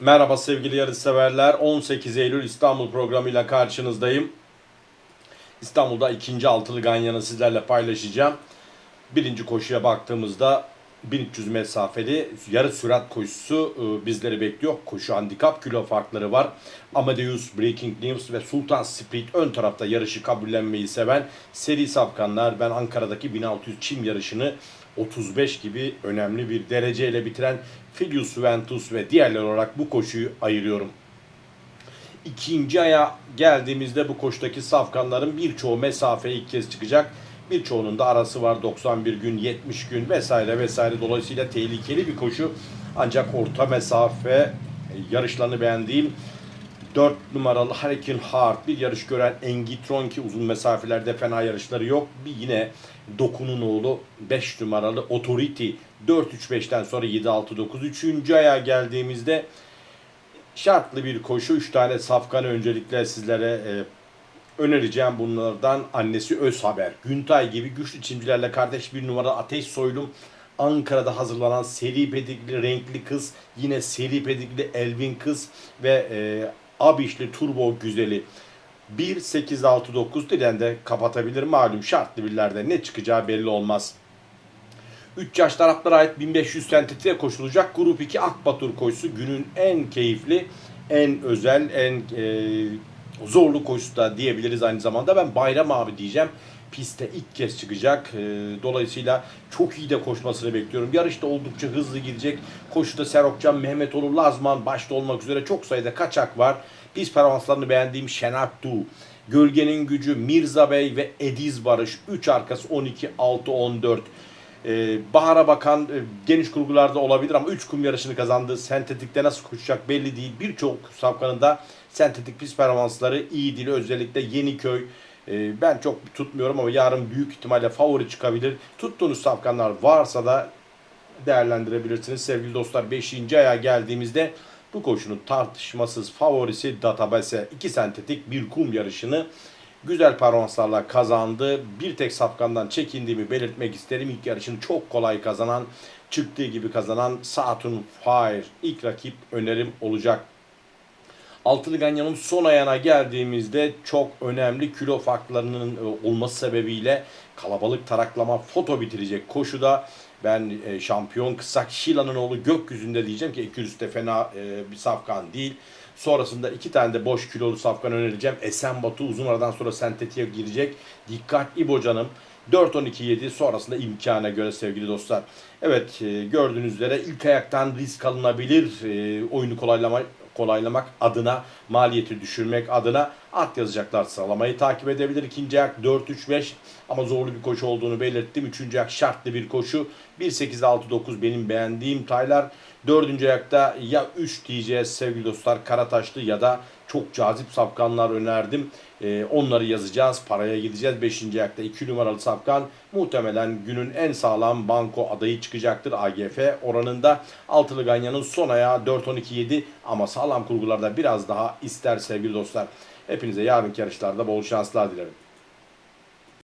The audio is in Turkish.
Merhaba sevgili yarışseverler. 18 Eylül İstanbul programıyla karşınızdayım. İstanbul'da ikinci altılı ganyanı sizlerle paylaşacağım. Birinci koşuya baktığımızda 1300 mesafeli yarı sürat koşusu e, bizleri bekliyor. Koşu handikap kilo farkları var. Amadeus, Breaking News ve Sultan Split ön tarafta yarışı kabullenmeyi seven seri safkanlar. Ben Ankara'daki 1600 çim yarışını 35 gibi önemli bir dereceyle bitiren Filius Ventus ve diğerler olarak bu koşuyu ayırıyorum. İkinci aya geldiğimizde bu koştaki safkanların birçoğu mesafeye ilk kez çıkacak. Birçoğunun da arası var 91 gün, 70 gün vesaire vesaire. Dolayısıyla tehlikeli bir koşu. Ancak orta mesafe yarışlarını beğendiğim 4 numaralı Hurricane Heart bir yarış gören Engitron ki uzun mesafelerde fena yarışları yok. Bir yine Doku'nun oğlu 5 numaralı Authority 4-3-5'ten sonra 7-6-9. 3. aya geldiğimizde şartlı bir koşu. 3 tane safkanı öncelikle sizlere e, önereceğim bunlardan. Annesi Öz Haber. Güntay gibi güçlü çimcilerle kardeş bir numara Ateş Soylum. Ankara'da hazırlanan seri pedigli renkli kız. Yine seri pedigli Elvin kız ve e, Abişli Turbo güzeli. 1-8-6-9 diren de kapatabilir. Malum şartlı birlerde ne çıkacağı belli olmaz. 3 yaş taraflara ait 1500 sentetre koşulacak. Grup 2 Akbatur koşusu günün en keyifli, en özel, en e, zorlu koşusu da diyebiliriz aynı zamanda. Ben Bayram abi diyeceğim. Piste ilk kez çıkacak. E, dolayısıyla çok iyi de koşmasını bekliyorum. Yarışta oldukça hızlı gidecek. Koşuda Serokcan, Mehmetoğlu, Lazman başta olmak üzere çok sayıda kaçak var. Pist performanslarını beğendiğim Şenaktu, Gölgenin Gücü, Mirza Bey ve Ediz Barış. 3 arkası 12, 6, 14. Ee, Bahar'a bakan e, geniş kurgularda olabilir ama 3 kum yarışını kazandı. Sentetikte nasıl koşacak belli değil. Birçok safkanın da sentetik pist performansları iyi değil. Özellikle Yeniköy. e, ben çok tutmuyorum ama yarın büyük ihtimalle favori çıkabilir. Tuttuğunuz safkanlar varsa da değerlendirebilirsiniz. Sevgili dostlar 5. aya geldiğimizde bu koşunun tartışmasız favorisi Database 2 sentetik bir kum yarışını güzel performanslarla kazandı. Bir tek safkandan çekindiğimi belirtmek isterim. İlk yarışını çok kolay kazanan, çıktığı gibi kazanan Saturn Fire ilk rakip önerim olacak. Altılı Ganyan'ın son ayağına geldiğimizde çok önemli kilo farklarının e, olması sebebiyle kalabalık taraklama foto bitirecek koşuda ben e, şampiyon kısak Şila'nın oğlu gökyüzünde diyeceğim ki Ekürüs de fena e, bir safkan değil. Sonrasında iki tane de boş kilolu safkan önereceğim. Esen Batu uzun aradan sonra sentetiğe girecek. Dikkat İbo canım. 4-12-7 sonrasında imkana göre sevgili dostlar. Evet e, gördüğünüz üzere ilk ayaktan risk alınabilir. E, oyunu kolaylama, kolaylamak adına, maliyeti düşürmek adına at yazacaklar sıralamayı takip edebilir. İkinci ayak 4-3-5 ama zorlu bir koşu olduğunu belirttim. Üçüncü ayak şartlı bir koşu. 1-8-6-9 benim beğendiğim taylar. Dördüncü ayakta ya 3 diyeceğiz sevgili dostlar Karataşlı ya da çok cazip safkanlar önerdim. Ee, onları yazacağız. Paraya gideceğiz. Beşinci ayakta 2 numaralı safkan muhtemelen günün en sağlam banko adayı çıkacaktır AGF oranında. Altılı Ganyan'ın son ayağı 4-12-7 ama sağlam kurgularda biraz daha ister sevgili dostlar. Hepinize yarınki yarışlarda bol şanslar dilerim.